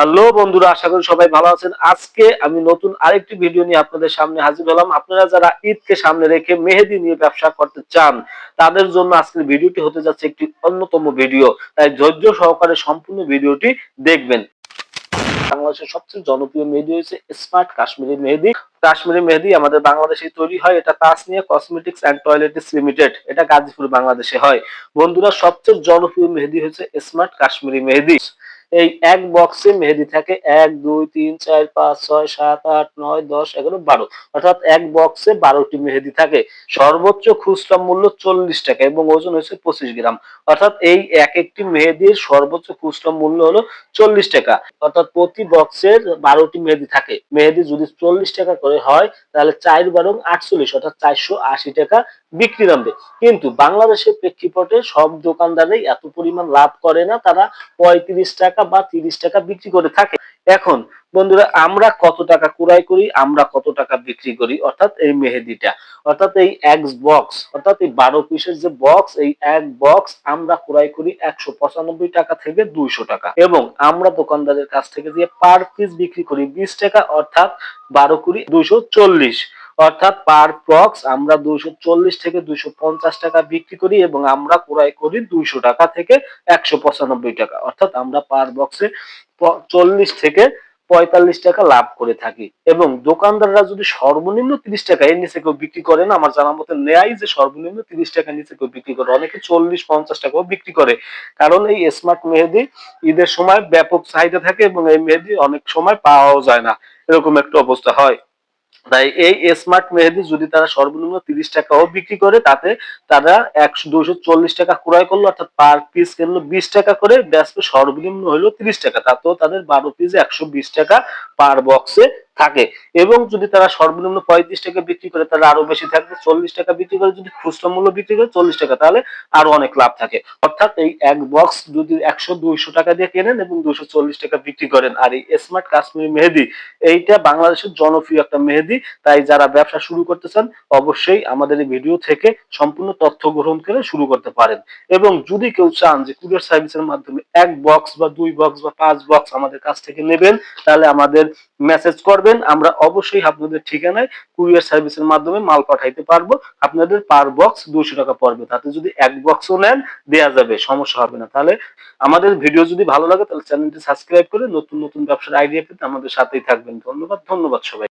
Hello বন্ধুরা, আশা করি সবাই ভালো আছেন। আজকে আমি নতুন আরেকটি ভিডিও নিয়ে আপনাদের সামনে হাজির হলাম। আপনারা যারা ঈদকে সামনে রেখে মেহেদি নিয়ে ব্যবসা করতে চান, তাদের জন্য আজকের ভিডিওটি হতে যাচ্ছে একটি অন্যতম ভিডিও। তাই ধৈর্য সহকারে সম্পূর্ণ ভিডিওটি দেখবেন। বাংলাদেশের সবচেয়ে জনপ্রিয় মেহেদি হয়েছে স্মার্ট কাশ্মীরি মেহেদি। কাশ্মীরি মেহেদি আমাদের বাংলাদেশে তৈরি হয়। এটা Tasnia cosmetics and toiletries limited এটা গাজীপুর বাংলাদেশে হয়। বন্ধুরা, সবচেয়ে জনপ্রিয় মেহেদি হচ্ছে স্মার্ট কাশ্মীরি মেহেদি। এই এক বক্সে মেহেদি থাকে এক, দুই, তিন, চার, পাঁচ, ছয়, সাত, আট, নয়, দশ, এগারো, বারো। অর্থাৎ এক বক্সে বারোটি মেহেদি থাকে। সর্বোচ্চ খুচরা মূল্য চল্লিশ টাকা এবং ওজন হচ্ছে পঁচিশ গ্রাম। অর্থাৎ এই এক একটি মেহেদির সর্বোচ্চ খুচরা মূল্য হলো চল্লিশ টাকা। অর্থাৎ প্রতি বক্সের বারোটি মেহেদি থাকে। মেহেদি যদি চল্লিশ টাকা করে হয়, তাহলে চার বারং আটচল্লিশ, অর্থাৎ চারশো আশি টাকা বিক্রি নামবে। কিন্তু বাংলাদেশের প্রেক্ষিপটে সব দোকানদারই এত পরিমাণ লাভ করে না, তারা পঁয়ত্রিশ টাকা বা তিরিশ টাকা বিক্রি করে থাকে। এখন, বন্ধুরা, আমরা কত টাকা কুড়াই করি, আমরা কত টাকা বিক্রি করি? অর্থাৎ এই মেহেদিটা। অর্থাৎ এই এক বক্স অর্থাৎ এই বারো পিসের যে বক্স এই এক বক্স আমরা ক্রয় করি একশো পঁচানব্বই টাকা থেকে দুইশো টাকা। এবং আমরা দোকানদারের কাছ থেকে দিয়ে পার পিস বিক্রি করি, বিশ টাকা, অর্থাৎ বারো কুড়ি দুইশো চল্লিশ। অর্থাৎ পার বক্স আমরা দুইশো চল্লিশ থেকে দুইশো পঞ্চাশ টাকা বিক্রি করি এবং আমরা ক্রয় করি দুইশো টাকা থেকে একশো পঁচানব্বই টাকা। অর্থাৎ আমরা পার বক্সে চল্লিশ থেকে পঁয়তাল্লিশ টাকা লাভ করে থাকি। এবং দোকানদাররা যদি সর্বনিম্ন তিরিশ টাকা এর নিচে কেউ বিক্রি করে না আমার জানার মতে নেয় যে সর্বনিম্ন তিরিশ টাকা নিচে কেউ বিক্রি করে, অনেকে চল্লিশ পঞ্চাশ টাকাও বিক্রি করে। কারণ এই স্মার্ট মেহেদি ঈদের সময় ব্যাপক চাহিদা থাকে এবং এই মেহেদি অনেক সময় পাওয়াও যায় না। এরকম একটা অবস্থা হয়। তাই এই স্মার্ট মেহেদি যদি তারা সর্বনিম্ন তিরিশ টাকাও বিক্রি করে, তাতে তারা একশো দুশো চল্লিশ টাকা ক্রয় করল, অর্থাৎ পার পিস কিনলো বিশ টাকা করে ব্যস্ত সর্বনিম্ন হলো তিরিশ টাকা। তাতেও তাদের বারো পিস একশো বিশ টাকা পার বক্সে থাকে এবং যদি তারা সর্বনিম্ন পঁয়ত্রিশ টাকা বিক্রি করে, তাহলে আরও বেশি থাকবে। চল্লিশ টাকা বিক্রি করে, যদি খুচরা মূল্য বিক্রি করে চল্লিশ টাকা, তাহলে আরও অনেক লাভ থাকে। অর্থাৎ এই এক বক্স যদি একশো দুইশো টাকা দিয়ে কেনেন এবং দুইশো চল্লিশ টাকা বিক্রি করেন, আর এই স্মার্ট কাশ্মীরি মেহেদি, এইটা বাংলাদেশের জনপ্রিয় একটা মেহেদি। তাই যারা ব্যবসা শুরু করতে চান, অবশ্যই আমাদের এই ভিডিও থেকে সম্পূর্ণ তথ্য গ্রহণ করে শুরু করতে পারেন। এবং যদি কেউ চান যে কুরিয়ার সার্ভিসের মাধ্যমে এক বক্স বা দুই বক্স বা পাঁচ বক্স আমাদের কাছ থেকে নেবেন, তাহলে আমাদের মেসেজ করবেন আমরা অবশ্যই আপনাদের ঠিকানায় কুরিয়ার সার্ভিসের মাধ্যমে মাল পাঠাইতে পারব। আপনাদের পার বক্স দুশো টাকা পড়বে। তাতে যদি এক বক্সও নেন, দেয়া যাবে, সমস্যা হবে না। তাহলে আমাদের ভিডিও যদি ভালো লাগে, তাহলে চ্যানেলটি সাবস্ক্রাইব করে নতুন নতুন ব্যবসার আইডিয়া পেতে আমাদের সাথেই থাকবেন। ধন্যবাদ ধন্যবাদ সবাই